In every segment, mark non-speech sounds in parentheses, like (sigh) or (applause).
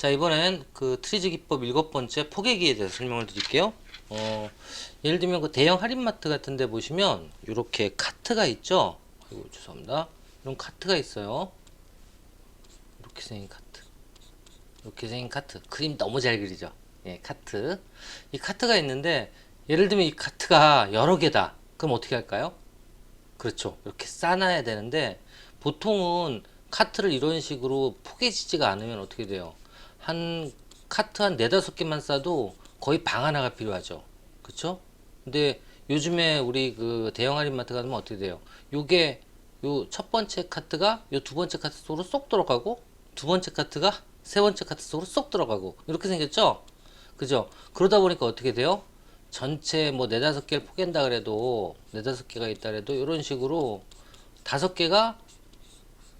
자 이번엔 그 트리즈 기법 일곱 번째 포개기에 대해서 설명을 드릴게요. 어, 예를 들면 그 대형 할인마트 같은 데 보시면 이렇게 카트가 있죠. 아이고 죄송합니다. 이런 카트가 있어요. 이렇게 생긴 카트. 이렇게 생긴 카트. 그림 너무 잘 그리죠. 예, 카트. 이 카트가 있는데 예를 들면 이 카트가 여러 개다. 그럼 어떻게 할까요? 그렇죠. 이렇게 싸놔야 되는데 보통은 카트를 이런 식으로 포개지지가 않으면 어떻게 돼요? 한 카트 한 네다섯 개만 싸도 거의 방 하나가 필요하죠. 그렇죠? 근데 요즘에 우리 그 대형 할인마트 가면 어떻게 돼요? 요게 요 첫 번째 카트가 요 두 번째 카트 속으로 쏙 들어가고 두 번째 카트가 세 번째 카트 속으로 쏙 들어가고 이렇게 생겼죠? 그죠? 그러다 보니까 어떻게 돼요? 전체 뭐 네다섯 개를 포갠다 그래도 네다섯 개가 있다 그래도 이런 식으로 다섯 개가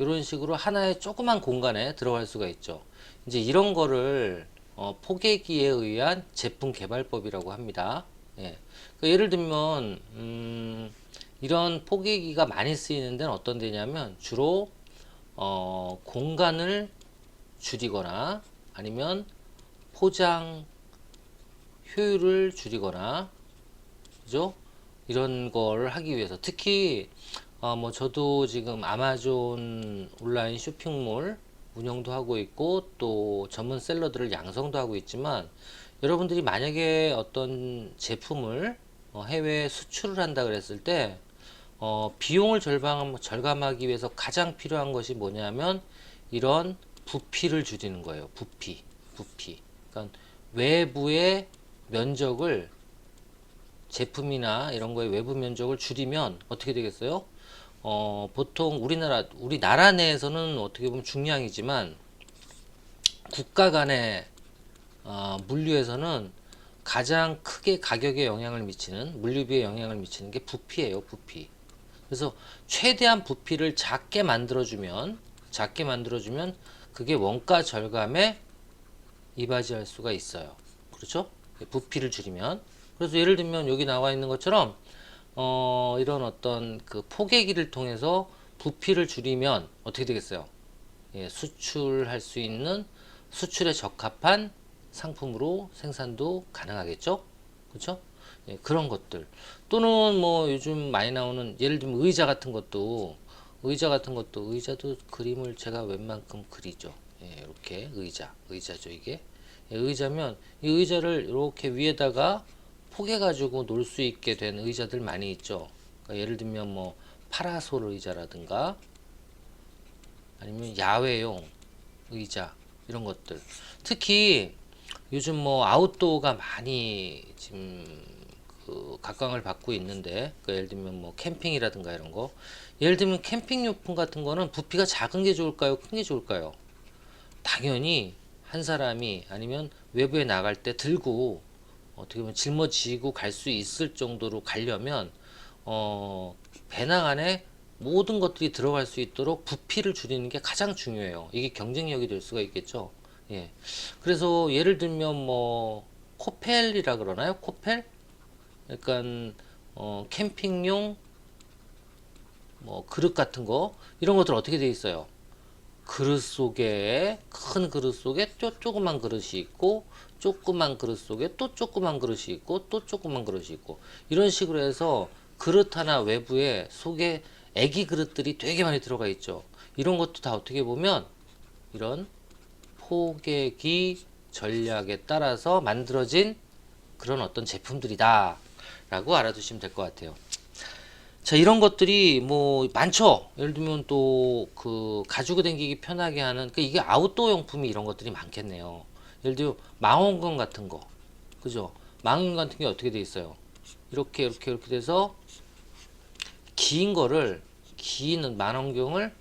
이런 식으로 하나의 조그만 공간에 들어갈 수가 있죠. 이제 이런 거를 어, 포개기에 의한 제품 개발법이라고 합니다. 예. 그 예를 들면 음, 이런 포개기가 많이 쓰이는 데는 어떤 데냐면 주로 어, 공간을 줄이거나 아니면 포장 효율을 줄이거나 그죠? 이런 걸 하기 위해서 특히 어, 뭐 저도 지금 아마존 온라인 쇼핑몰 운영도 하고 있고 또 전문 셀러들을 양성도 하고 있지만 여러분들이 만약에 어떤 제품을 어, 해외 수출을 한다 그랬을 때 어, 비용을 절감, 절감하기 위해서 가장 필요한 것이 뭐냐면 이런 부피를 줄이는 거예요. 부피, 부피. 그러니까 외부의 면적을 제품이나 이런 거의 외부 면적을 줄이면 어떻게 되겠어요? 어, 보통 우리나라, 우리나라 내에서는 어떻게 보면 중량이지만 국가 간의 어, 물류에서는 가장 크게 가격에 영향을 미치는 물류비에 영향을 미치는 게 부피예요, 부피. 그래서 최대한 부피를 작게 만들어주면 작게 만들어주면 그게 원가 절감에 이바지할 수가 있어요. 그렇죠? 부피를 줄이면. 그래서 예를 들면 여기 나와 있는 것처럼 어, 이런 어떤 그 포개기를 통해서 부피를 줄이면 어떻게 되겠어요? 예, 수출할 수 있는 수출에 적합한 상품으로 생산도 가능하겠죠? 그렇죠? 예, 그런 것들 또는 뭐 요즘 많이 나오는 예를 들면 의자 같은 것도 의자 같은 것도 의자도 그림을 제가 웬만큼 그리죠. 예, 이렇게 의자 의자죠 이게 예, 의자면 이 의자를 이렇게 위에다가 포개 가지고 놀 수 있게 된 의자들 많이 있죠. 그러니까 예를 들면 뭐 파라솔 의자라든가 아니면 야외용 의자 이런 것들. 특히 요즘 뭐 아웃도어가 많이 지금 그 각광을 받고 있는데 그 예를 들면 뭐 캠핑이라든가 이런 거. 예를 들면 캠핑 용품 같은 거는 부피가 작은 게 좋을까요? 큰 게 좋을까요? 당연히 한 사람이 아니면 외부에 나갈 때 들고 어떻게 보면 짊어지고 갈 수 있을 정도로 가려면 어 배낭 안에 모든 것들이 들어갈 수 있도록 부피를 줄이는 게 가장 중요해요. 이게 경쟁력이 될 수가 있겠죠. 예. 그래서 예를 들면 뭐 코펠이라 그러나요? 코펠? 그러니까 어 캠핑용 뭐 그릇 같은 거 이런 것들 어떻게 돼 있어요? 그릇 속에 큰 그릇 속에 또 조그만 그릇이 있고 조그만 그릇 속에 또 조그만 그릇이 있고 또 조그만 그릇이 있고 이런 식으로 해서 그릇 하나 외부에 속에 애기 그릇들이 되게 많이 들어가 있죠. 이런 것도 다 어떻게 보면 이런 포개기 전략에 따라서 만들어진 그런 어떤 제품들이다 라고 알아두시면 될 것 같아요. 자 이런 것들이 뭐 많죠. 예를 들면 또 그 가지고 다니기 편하게 하는 그 이게 아웃도어 용품이 이런 것들이 많겠네요. 예를 들면 망원경 같은 거, 그죠? 망원경 같은 게 어떻게 돼 있어요? 이렇게 이렇게 이렇게 돼서 긴 거를 긴 망원경을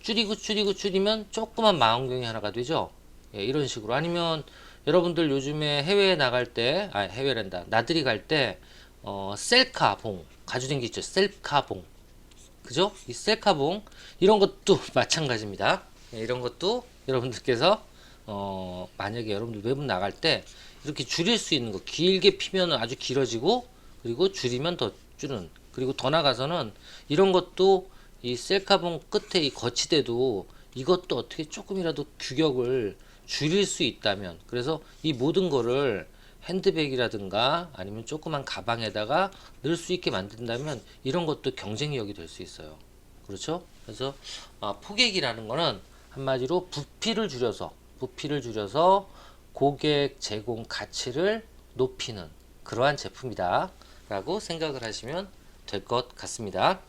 줄이고 줄이고 줄이면 조그만 망원경이 하나가 되죠. 예, 이런 식으로 아니면 여러분들 요즘에 해외에 나갈 때, 아 해외란다, 나들이 갈때 어, 셀카봉 다니죠. 셀카봉, 그죠? 이 셀카봉 이런 것도 (laughs) 마찬가지입니다. 예, 이런 것도 여러분들께서 어, 만약에 여러분들 외부 나갈 때 이렇게 줄일 수 있는 거 길게 피면 아주 길어지고 그리고 줄이면 더 줄은 그리고 더 나가서는 이런 것도 이 셀카봉 끝에 이 거치대도 이것도 어떻게 조금이라도 규격을 줄일 수 있다면 그래서 이 모든 거를 핸드백이라든가 아니면 조그만 가방에다가 넣을 수 있게 만든다면 이런 것도 경쟁력이 될 수 있어요. 그렇죠? 그래서 아, 포객이라는 거는 한마디로 부피를 줄여서 부피를 줄여서 고객 제공 가치를 높이는 그러한 제품이다 라고 생각을 하시면 될 것 같습니다.